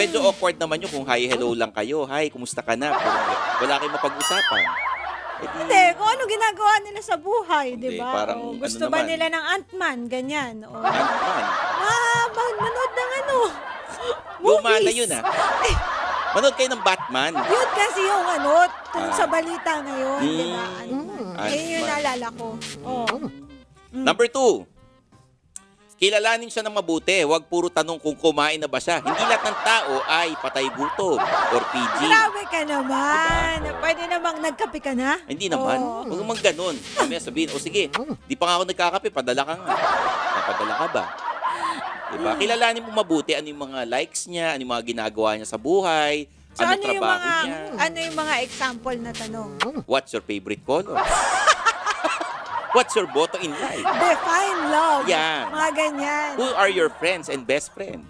medyo awkward naman yun kung hi, hello lang kayo. Hi, kumusta ka na? Kung wala kayong mapag-usapan. Eh di, Hindi, kung ano ginagawa nila sa buhay, Hindi, di ba? parang O, ano gusto ba naman. nila ng Ant-Man, ganyan? O, Ant-Man. ah, ba- manood ng ano? Luma na Movies. yun ah. Manood kayo ng Batman. Yun kasi yung ano, tungkol Ah. sa balita ngayon, di ba? Mm. Ant-Man. Ayun yung naalala ko. Oh. Number two, kilalanin siya ng mabuti. Huwag puro tanong kung kumain na ba siya. Hindi lahat ng tao ay patay gutom or PG. Grabe ka naman. Diba? Pwede namang nagkape ka na? Hindi naman. Oo. Huwag mong ganun. Mamaya sabihin, o sige, di pa nga ako nagkakape, padala ka nga. Napadala ka ba? Diba? Kilalanin mo mabuti ano yung mga likes niya, ano yung mga ginagawa niya sa buhay, So ano ano yung trabaho mga niya. ano yung mga example na tanong? What's your favorite color? What's your motto in life? Define love. Yan. Mga ganyan. Who are your friends and best friends?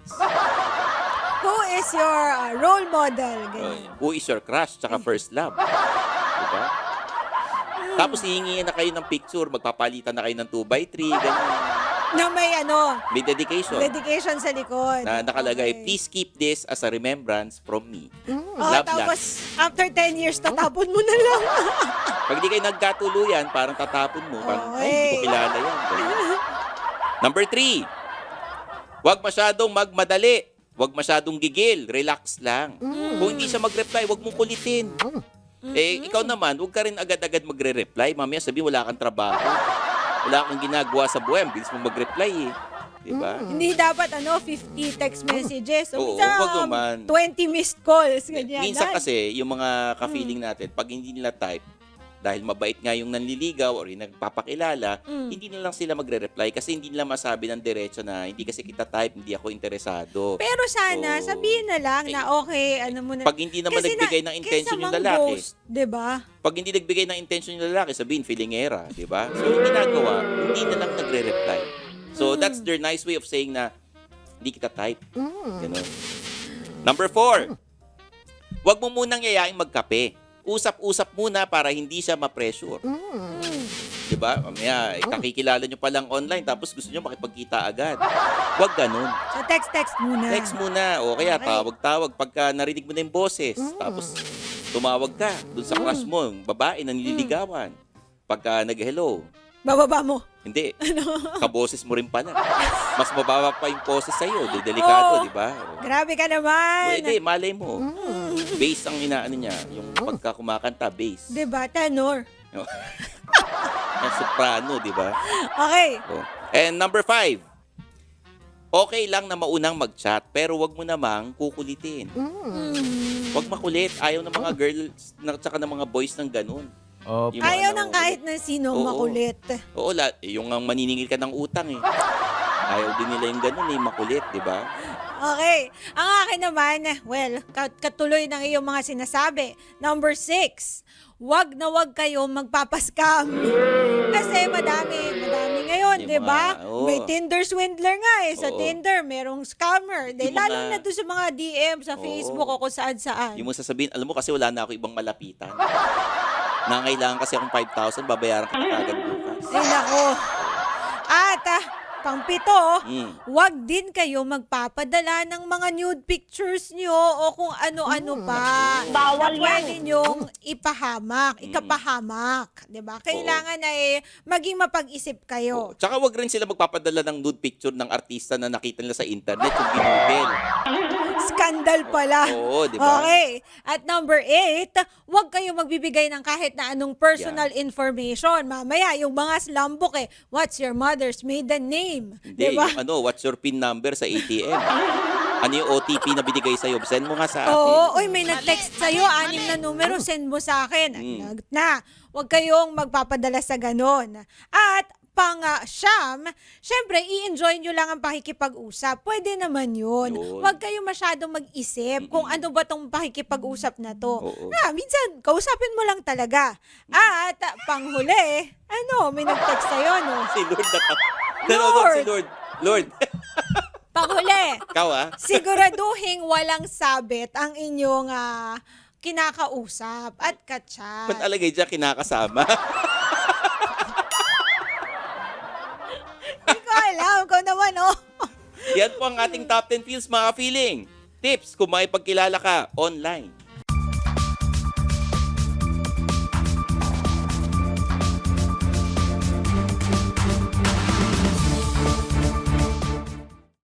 Who is your uh, role model? Uh, Ganyan. who is your crush tsaka first love? Diba? Tapos hihingi na kayo ng picture, magpapalitan na kayo ng 2x3, ganyan. Na may ano, May dedication dedication sa likod. na nakalagay, Okay. please keep this as a remembrance from me. Oh, Love tapos, after 10 years, tatapon mo na lang. Pag di kayo nagkatuluyan, parang tatapon mo. Parang, ay, hindi ko Okay. kilala yan. Number three, huwag masyadong magmadali. Huwag masyadong gigil. Relax lang. Kung hindi siya mag-reply, huwag mong kulitin. Eh, ikaw naman, huwag ka rin agad-agad magre-reply. Mamaya sabi wala kang trabaho. Wala kang ginagawa sa buhay. Bilis mo mag-reply eh. Diba? Hindi dapat ano 50 text messages. So, Oo, minsan, wag naman. 20 missed calls. Ganyan. Minsan kasi, yung mga ka-feeling natin, pag hindi nila type, dahil mabait nga yung nanliligaw or yung nagpapakilala, Mm. hindi na lang sila magre-reply kasi hindi nila masabi ng diretso na hindi kasi kita type, hindi ako interesado. Pero sana, Oo. sabihin na lang Eh, na okay, ano mo na. Pag hindi naman Kasi nagbigay na- ng intention yung lalaki, mang-ghost, diba? pag hindi nagbigay ng intention yung lalaki, sabihin, filingera, di ba? So, yung ginagawa, hindi na lang nagre-reply. So, Mm. that's their nice way of saying na, hindi kita type. Ganun. Number four, huwag mo munang yayaing magkape. Usap-usap muna para hindi siya ma-pressure. Di ba? Mamaya, eh, kakikilala nyo pa lang online tapos gusto nyo makipagkita agad. Huwag ganun. So, text-text muna. Text muna. O kaya tawag-tawag pagka narinig mo na yung boses. Tapos tumawag ka dun sa crush mo, yung babae na nililigawan. Pagka nag-hello, Bababa mo. hindi. Ano? Kaboses mo rin pala. Mas mababa pa yung poses sa'yo. Di delikado, Oo. di ba? O. Grabe ka O, naman. Hindi, malay mo. Bass ang inaano niya. Yung pagka kumakanta, bass. Diba? Tenor. Yung soprano, di ba? Okay. Oh. And number five, okay lang na maunang mag-chat, pero wag mo namang kukulitin. Mm. Wag makulit. Ayaw ng mga girls, na, tsaka ng mga boys ng ganun. Opo. Yung mga Ayaw ng nangungulit. kahit na sinong Oo. makulit. Oo, la, yung ang maniningil ka ng utang eh. Ayaw din nila yung ganun eh, makulit, di ba? Okay. Ang akin naman, well, kat- katuloy ng iyong mga sinasabi. Number six, wag na wag kayo magpapaskam. Kasi madami, madami ngayon, di ba? oo. May Tinder swindler nga eh. Sa Oo. Tinder, merong scammer. De, Yung lalo mga- na doon sa mga DM, sa Oo. Facebook o kung saan saan. Yung mo sasabihin, alam mo kasi wala na ako ibang malapitan. Nangailangan kasi akong 5,000, babayaran ka na agad bukas. Ay, nako. At, ah, pangpito, Mm. wag din kayo magpapadala ng mga nude pictures nyo o kung ano-ano pa. Bawal na pwede yan. nyong ipahamak, Mm. ikapahamak. 'di ba? Kailangan na eh, maging mapag-isip Oo. kayo. Tsaka wag rin sila magpapadala ng nude picture ng artista na nakita nila sa internet yung ginugel. Skandal pala. Oo, di ba? Okay. At number eight, huwag kayo magbibigay ng kahit na anong personal information. Mamaya, yung mga slambok eh, what's your mother's maiden name? Hindi, Di ba? yung ano, what's your PIN number sa ATM? ano yung OTP na binigay sa'yo? Send mo nga sa akin. Oo, oy, may nag-text sa'yo, anim na numero, send mo sa akin. Ay, Mm. lagot na. Huwag kayong magpapadala sa ganon. At pang ah, siyam, syempre, i-enjoy nyo lang ang pakikipag-usap. Pwede naman yun. Yun. Huwag kayo masyadong mag-isip kung ano ba tong pakikipag-usap na to. Oo. Na, minsan, kausapin mo lang talaga. At ah, panghuli, ano, may nag-text sa'yo, no? Si Lord na Nanonood si Lord. Lord, Panghuli, ikaw ah. siguraduhin walang sabit ang inyong ah, kinakausap at katsa. Ba't alagay dyan kinakasama? Hindi ko alam. Ikaw naman, oh. Yan po ang ating top 10 feels mga feeling. Tips kung makipagkilala ka online.